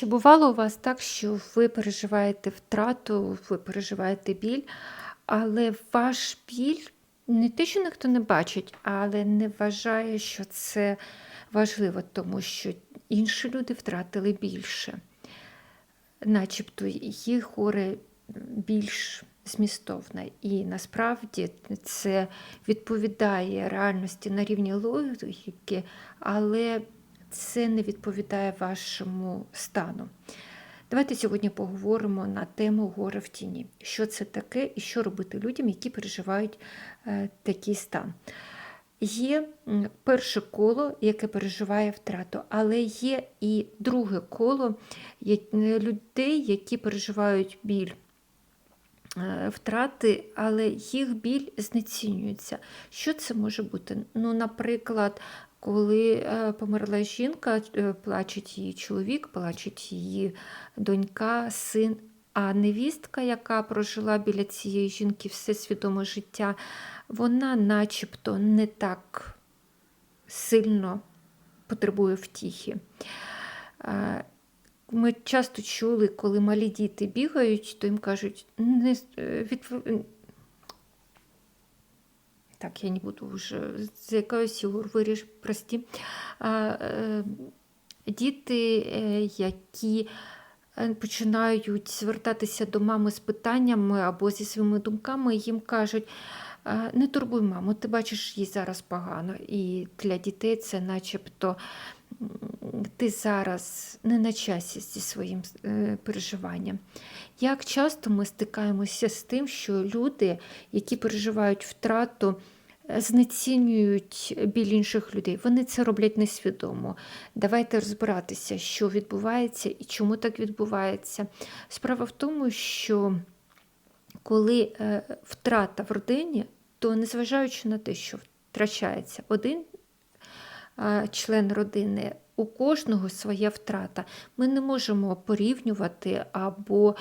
Чи бувало у вас так, що ви переживаєте втрату, ви переживаєте біль, але ваш біль не те, що ніхто не бачить, але не вважає, що це важливо, тому що інші люди втратили більше, начебто їх горе більш змістовне. І насправді це відповідає реальності на рівні логіки, але це не відповідає вашому стану. Давайте сьогодні поговоримо на тему горе в тіні. Що це таке і що робити людям, які переживають е, такий стан. Є перше коло, яке переживає втрату, але є і друге коло е, людей, які переживають біль е, втрати, але їх біль знецінюється. Що це може бути? Ну, наприклад, коли е, померла жінка, е, плачуть її чоловік, плачуть її донька, син. А невістка, яка прожила біля цієї жінки все свідоме життя, вона начебто не так сильно потребує втіхи. Е, Ми часто чули, коли малі діти бігають, то їм кажуть, не відв- так, я не буду вже заякаюсь, Ігор, виріж, прості. Е, діти, е, які е, починають звертатися до мами з питаннями або зі своїми думками, їм кажуть, не турбуй маму, ти бачиш їй зараз погано. І для дітей це начебто ти зараз не на часі зі своїм е, переживанням. Як часто ми стикаємося з тим, що люди, які переживають втрату, е, знецінюють біль інших людей. Вони це роблять несвідомо. Давайте розбиратися, що відбувається і чому так відбувається. Справа в тому, що коли е, втрата в родині, то незважаючи на те, що втрачається один член родини, у кожного своя втрата. Ми не можемо порівнювати або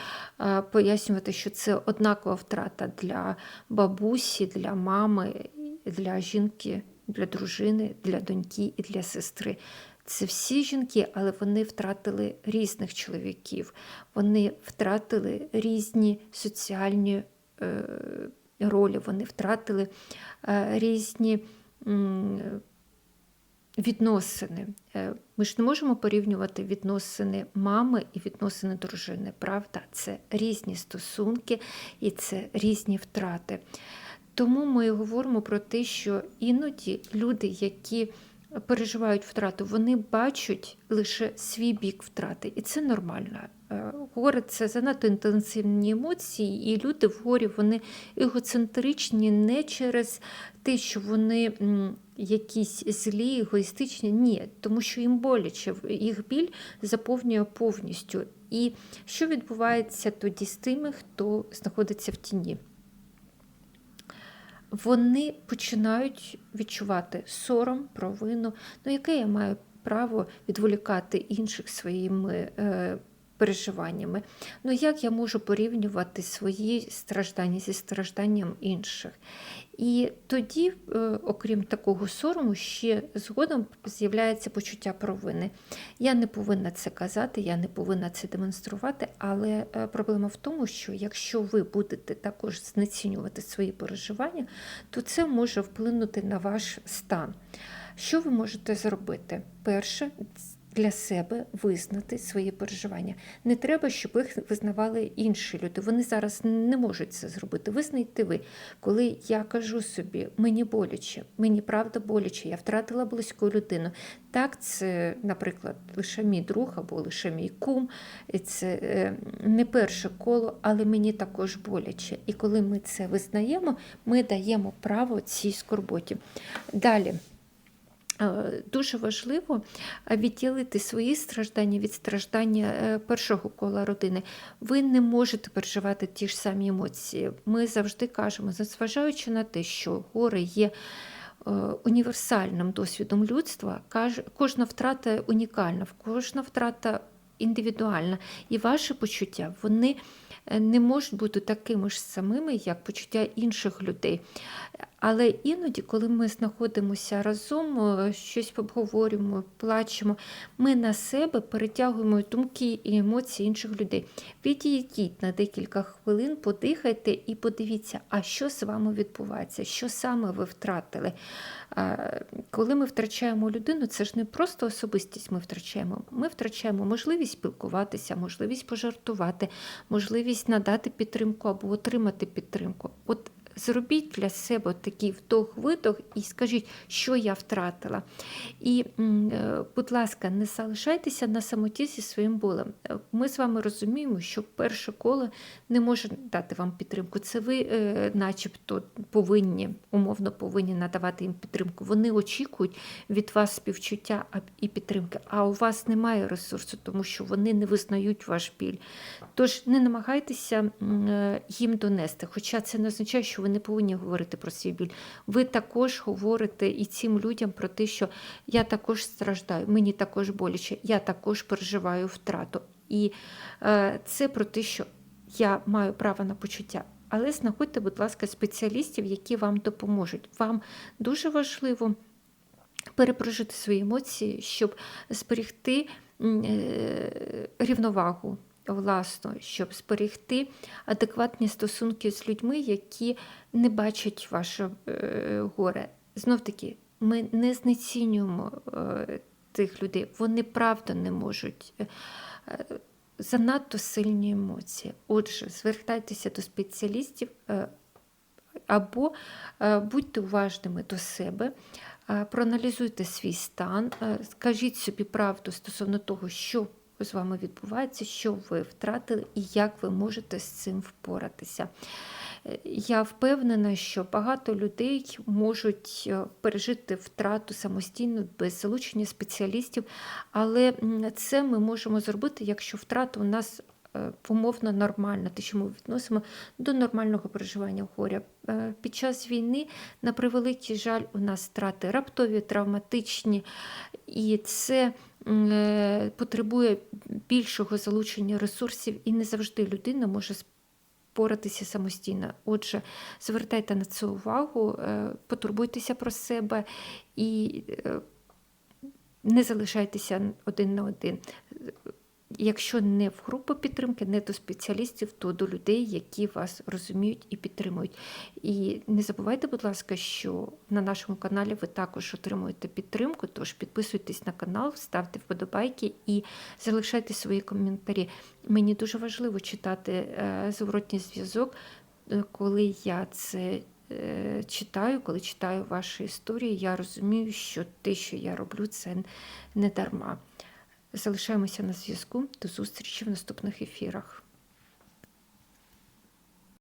пояснювати, що це однакова втрата для бабусі, для мами, для жінки, для дружини, для доньки і для сестри. Це всі жінки, але вони втратили різних чоловіків, вони втратили різні соціальні е, ролі, вони втратили е, різні відносини. Е, Ми ж не можемо порівнювати відносини мами і відносини дружини, правда? Це різні стосунки і це різні втрати. Тому ми говоримо про те, що іноді люди, які переживають втрату, вони бачать лише свій бік втрати, і це нормально. Е, Горе це занадто інтенсивні емоції, і люди в горі вони егоцентричні не через те, що вони якісь злі, егоїстичні, ні, тому що їм боляче, їх біль заповнює повністю. І що відбувається тоді з тими, хто знаходиться в тіні? вони починають відчувати сором, провину. Ну, яке я маю право відволікати інших своїми е, переживаннями? Ну, як я можу порівнювати свої страждання зі стражданням інших? І тоді, е, окрім такого сорому, ще згодом з'являється почуття провини. Я не повинна це казати, я не повинна це демонструвати, але е, проблема в тому, що якщо ви будете також знецінювати свої переживання, то це може вплинути на ваш стан. Що ви можете зробити? Перше, для себе визнати свої переживання. Не треба, щоб їх визнавали інші люди. Вони зараз не можуть це зробити. Визнайте ви. Коли я кажу собі, мені боляче, мені правда боляче, я втратила близьку людину. Так, це, наприклад, лише мій друг або лише мій кум, це е, не перше коло, але мені також боляче. І коли ми це визнаємо, ми даємо право цій скорботі. Далі. Е, Дуже важливо е, відділити свої страждання від страждання е, першого кола родини. Ви не можете переживати ті ж самі емоції. Ми завжди кажемо, зважаючи на те, що горе є універсальним досвідом людства, кожна втрата унікальна, кожна втрата індивідуальна. І ваші почуття вони не можуть бути такими ж самими, як почуття інших людей. Але іноді, коли ми знаходимося разом, щось обговорюємо, плачемо, ми на себе перетягуємо думки і емоції інших людей. Відійдіть на декілька хвилин, подихайте і подивіться, а що з вами відбувається, що саме ви втратили. Коли ми втрачаємо людину, це ж не просто особистість ми втрачаємо. Ми втрачаємо можливість спілкуватися, можливість пожартувати, можливість надати підтримку або отримати підтримку. От Зробіть для себе такий вдох-видох і скажіть, що я втратила. І, е, будь ласка, не залишайтеся на самоті зі своїм болем. Е, Ми з вами розуміємо, що перше коло не може дати вам підтримку. Це ви, е, начебто, повинні, умовно повинні надавати їм підтримку. Вони очікують від вас співчуття і підтримки, а у вас немає ресурсу, тому що вони не визнають ваш біль. Тож не намагайтеся їм донести, хоча це не означає, що ви не повинні говорити про свій біль. Ви також говорите і цим людям про те, що я також страждаю, мені також боляче, я також переживаю втрату. І е, це про те, що я маю право на почуття. Але знаходьте, будь ласка, спеціалістів, які вам допоможуть. Вам дуже важливо перепрожити свої емоції, щоб зберегти е, рівновагу власну, щоб зберегти адекватні стосунки з людьми, які не бачать ваше е, горе. Знов таки, ми не знецінюємо е, тих людей, вони правда не можуть. Е, Занадто сильні емоції. Отже, звертайтеся до спеціалістів або будьте уважними до себе, проаналізуйте свій стан, скажіть собі правду стосовно того, що з вами відбувається, що ви втратили і як ви можете з цим впоратися. Е, Я впевнена, що багато людей можуть е, пережити втрату самостійно без залучення спеціалістів, але це ми можемо зробити, якщо втрата у нас е, умовно нормальна, те, що ми відносимо до нормального переживання горя. Під час війни, на превеликий жаль, у нас втрати раптові, травматичні, і це потребує більшого залучення ресурсів, і не завжди людина може впоратися самостійно. Отже, звертайте на це увагу, е, потурбуйтеся про себе і е, не залишайтеся один на один. Якщо не в групу підтримки, не до спеціалістів, то до людей, які вас розуміють і підтримують. І не забувайте, будь ласка, що на нашому каналі ви також отримуєте підтримку, тож підписуйтесь на канал, ставте вподобайки і залишайте свої коментарі. Мені дуже важливо читати е, зворотній зв'язок, е, коли я це е, читаю, коли читаю ваші історії, я розумію, що те, що я роблю, це не дарма. Залишаємося на зв'язку. До зустрічі в наступних ефірах.